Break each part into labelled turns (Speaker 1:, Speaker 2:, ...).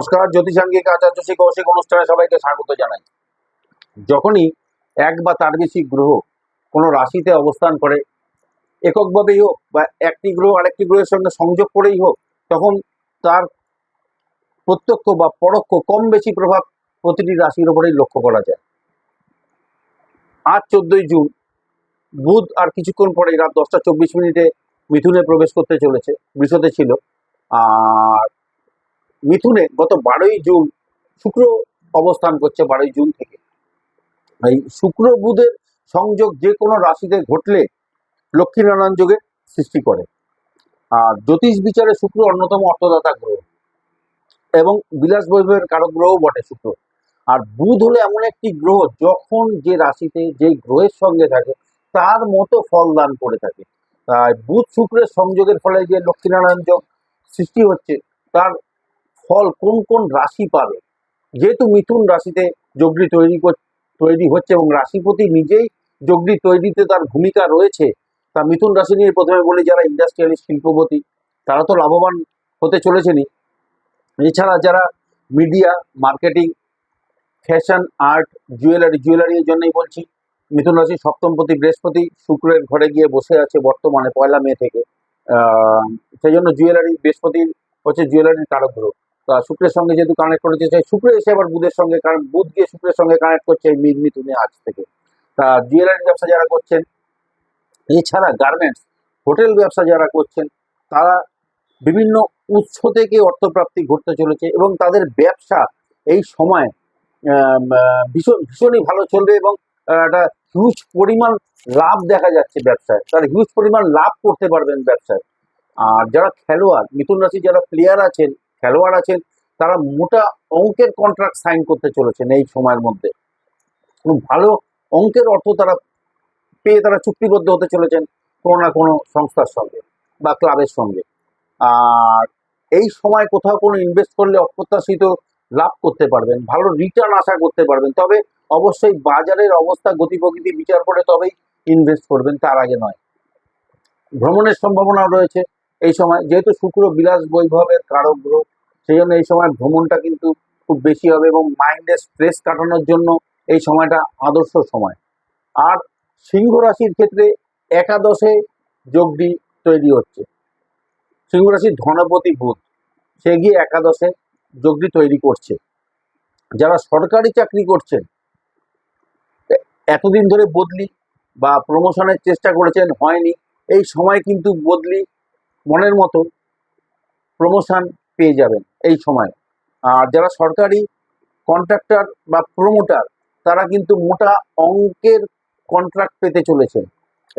Speaker 1: নমস্কার, জ্যোতিষাঙ্গিক আচার্য শ্রী কৌশিক অনুষ্ঠানে সবাইকে স্বাগত জানাই। যখনই এক বা তার বেশি গ্রহ কোনো রাশিতে অবস্থান করে, এককভাবেই হোক বা একটি গ্রহ আরেকটি গ্রহের সঙ্গে সংযোগ করেই হোক, তখন তার প্রত্যক্ষ বা পরোক্ষ কম বেশি প্রভাব প্রতিটি রাশির উপরেই লক্ষ্য করা যায়। আজ চোদ্দই জুন, বুধ আর কিছুক্ষণ পরে রাত দশটা চব্বিশ মিনিটে মিথুনে প্রবেশ করতে চলেছে, বৃষতে ছিল। আর মিথুনে গত বারোই জুন শুক্র অবস্থান করছে বারোই জুন থেকে। এই শুক্র বুধের সংযোগ যে কোনো রাশিতে ঘটলে লক্ষ্মীনারায়ণ যোগে সৃষ্টি করে। আর জ্যোতিষ বিচারে শুক্র অন্যতম অর্থদাতা গ্রহ এবং বিলাস বৈভবের কারক গ্রহ বটে শুক্র। আর বুধ হলো এমন একটি গ্রহ যখন যে রাশিতে যে গ্রহের সঙ্গে থাকে, তার মতো ফল দান করে থাকে। তাই বুধ শুক্রের সংযোগের ফলে যে লক্ষ্মীনারায়ণ যোগ সৃষ্টি হচ্ছে, তার ফল কোন কোন রাশি পাবে? যেহেতু মিথুন রাশিতে যোগটি তৈরি তৈরি হচ্ছে এবং রাশিপতি নিজেই যোগটি তৈরিতে তার ভূমিকা রয়েছে, তা মিথুন রাশি নিয়ে প্রথমে বলি যারা ইন্ডাস্ট্রিয়ালিস্ট শিল্পপতি, তারা তো লাভবান হতে চলেছেনই। এছাড়া যারা media marketing fashion art jewellery জুয়েলারির জন্যই বলছি, মিথুন রাশি সপ্তমপতি, বৃহস্পতি, শুক্রের ঘরে গিয়ে বসে আছে বর্তমানে পয়লা মে থেকে। সেই জন্য জুয়েলারি বৃহস্পতির হচ্ছে জুয়েলারির কারক গ্রহ। শুক্রের সঙ্গে যেহেতু কানেক্ট করেছে, সেই শুক্র এসে আবার বুধের সঙ্গে কারণ বুধ গিয়ে শুক্রের সঙ্গে কানেক্ট করছে মিথুনে আজ থেকে। তা জুয়েলারি ব্যবসা যারা করছেন, এছাড়া গার্মেন্টস হোটেল ব্যবসা যারা করছেন, তারা বিভিন্ন উৎস থেকে অর্থপ্রাপ্তি ঘটতে চলেছে এবং তাদের ব্যবসা এই সময় ভীষণ, ভীষণই ভালো চলবে এবং একটা হিউজ পরিমাণ লাভ দেখা যাচ্ছে ব্যবসায়। তারা হিউজ পরিমাণ লাভ করতে পারবেন ব্যবসায়। আর যারা খেলোয়াড়, মিথুন রাশি যারা প্লেয়ার আছেন খেলোয়াড় আছেন, তারা মোটা অঙ্কের কন্ট্রাক্ট সাইন করতে চলেছেন এই সময়ের মধ্যে। ভালো অঙ্কের অর্থ তারা পেয়ে তারা চুক্তিবদ্ধ হতে চলেছেন কোনো না কোনো সংস্থার সঙ্গে বা ক্লাবের সঙ্গে। আর এই সময় কোথাও কোনো ইনভেস্ট করলে অপ্রত্যাশিত লাভ করতে পারবেন, ভালো রিটার্ন আশা করতে পারবেন। তবে অবশ্যই বাজারের অবস্থা, গতি প্রকৃতি বিচার করে তবেই ইনভেস্ট করবেন, তার আগে নয়। ভ্রমণের সম্ভাবনা রয়েছে এই সময়। যেহেতু শুক্র বিলাস বৈভবের কারক গ্রহ সেই জন্য এই সময় ভ্রমণটা কিন্তু খুব বেশি হবে এবং মাইন্ডের স্ট্রেস কাটানোর জন্য এই সময়টা আদর্শ সময়। আর সিংহ রাশির ক্ষেত্রে একাদশে যোগটি তৈরি হচ্ছে। সিংহ রাশির ধনপতি বুধ, সে গিয়ে একাদশে যোগটি তৈরি করছে। যারা সরকারি চাকরি করছেন এতদিন ধরে বদলি বা প্রমোশনের চেষ্টা করেছেন, হয়নি। এই সময় কিন্তু বদলি মনের মতো। প্রমোশন পেয়ে যাবেন এই সময়। আর যারা সরকারি কন্ট্রাক্টর বা প্রমোটার তারা কিন্তু মোটা অঙ্কের কন্ট্রাক্ট পেতে চলেছে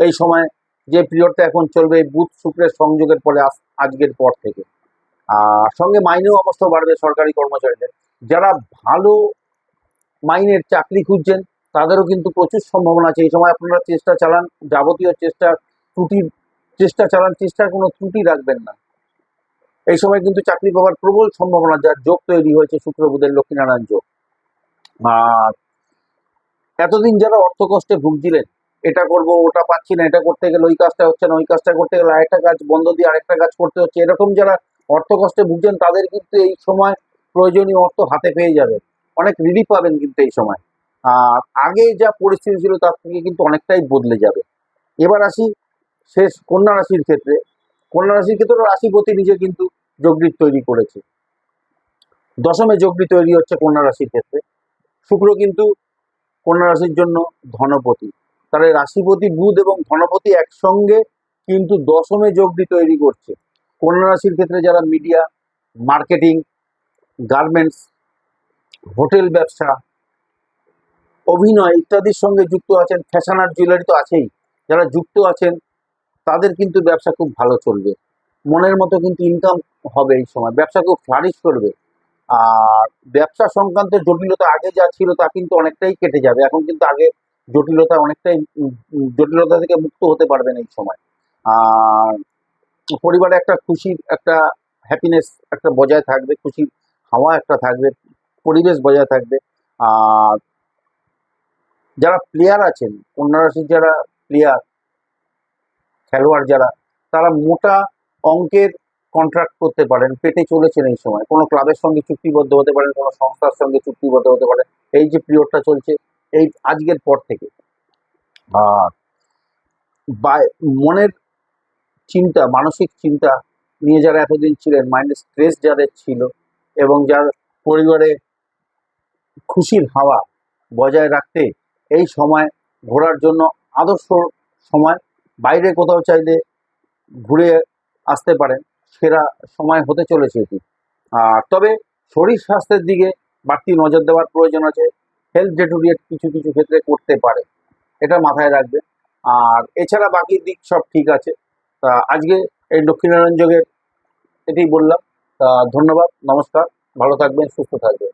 Speaker 1: এই সময় যে পিরিয়ডটা এখন চলবে বুধ শুক্রের সংযোগের পরে আজ- আজকের পর থেকে। আর সঙ্গে মাইনেও অবস্থা বাড়বে সরকারি কর্মচারীদের। যারা ভালো মাইনের চাকরি খুঁজছেন, তাদেরও কিন্তু প্রচুর সম্ভাবনা আছে। এই সময় আপনারা চেষ্টা চালান, যাবতীয় চেষ্টা, ত্রুটির চেষ্টা চালান, চেষ্টার কোনো ত্রুটি রাখবেন না। এই সময় কিন্তু চাকরি পাওয়ার প্রবল সম্ভাবনা যার যোগ তৈরি হয়েছে শুক্র বুধের লক্ষ্মীনারায়ণ যোগ। আর এতদিন যারা অর্থ কষ্টে ভুগছিলেন, এটা করব, ওটা পাচ্ছি না, এটা করতে গেলে ওই কাজটা হচ্ছে না, ওই কাজটা করতে গেলে আরেকটা কাজ, বন্ধ দিয়ে আরেকটা কাজ করতে হচ্ছে, এরকম যারা অর্থ কষ্টে ভুগছেন, তাদের কিন্তু এই সময় প্রয়োজনীয় অর্থ হাতে পেয়ে যাবে অনেক রিলিফ পাবেন কিন্তু এই সময়। আর আগে যা পরিস্থিতি ছিল, তার থেকে কিন্তু অনেকটাই বদলে যাবে। এবার আসি শেষ কন্যা রাশির ক্ষেত্রে। কন্যা রাশির ক্ষেত্রে রাশিপতি নিজে কিন্তু যোগদীপ তৈরি করেছে। দশমে যোগদী তৈরি হচ্ছে কন্যা রাশির ক্ষেত্রে। শুক্র কিন্তু কন্যা রাশির জন্য ধনপতি। তাহলে রাশিপতি বুধ এবং ধনপতি একসঙ্গে কিন্তু দশমে যোগদি তৈরি করছে। কন্যা রাশির ক্ষেত্রে যারা মিডিয়া, মার্কেটিং, গার্মেন্টস, হোটেল ব্যবসা, অভিনয় ইত্যাদির সঙ্গে যুক্ত আছেন, ফ্যাশন আর জুয়েলারি তো আছেই। যারা যুক্ত আছেন, তাদের কিন্তু ব্যবসা খুব ভালো চলবে। মনের মতো কিন্তু ইনকাম হবে এই সময়। ব্যবসা খুব ফ্লারিশ করবে। আর ব্যবসা সংক্রান্ত জটিলতা আগে যা ছিল তা কিন্তু অনেকটাই কেটে যাবে। এখন কিন্তু আগে জটিলতা অনেকটাই জটিলতা থেকে মুক্ত হতে পারবেন এই সময়। আর পরিবারে একটা খুশির একটা হ্যাপিনেস একটা বজায় থাকবে, খুশির হাওয়া একটা থাকবে, পরিবেশ বজায় থাকবে। আর যারা প্লেয়ার আছেন কন্যা রাশির যারা প্লেয়ার খেলোয়াড় যারা, তারা মোটা অঙ্কের কন্ট্রাক্ট করতে পারেন, পেতে চলেছেন এই সময়। কোনো ক্লাবের সঙ্গে চুক্তিবদ্ধ হতে পারেন, কোনো সংস্থার সঙ্গে চুক্তিবদ্ধ হতে পারেন। এই যে পিরিয়ডটা চলছে, এই আজকের পর থেকে। আর মনের চিন্তা, মানসিক চিন্তা নিয়ে যারা এতদিন ছিলেন মাইন্ডে স্ট্রেস যাদের ছিল এবং যার পরিবারে খুশির হাওয়া বজায় রাখতে এই সময় ঘোরার জন্য আদর্শ সময়, বাইরে কোথাও চাইলে ঘুরে আসতে পারেন সেরা সময় হতে চলেছে এটি। আর তবে শরীর স্বাস্থ্যের দিকে বাড়তি নজর দেওয়ার প্রয়োজন আছে হেলথ ডেটোরিয়েট কিছু কিছু ক্ষেত্রে করতে পারে, এটা মাথায় রাখবে আর এছাড়া বাকি দিক সব ঠিক আছে। তা আজকে এই দক্ষিণারায়ণ যোগের এটাই বললাম। তা ধন্যবাদ, নমস্কার, ভালো থাকবেন, সুস্থ থাকবেন।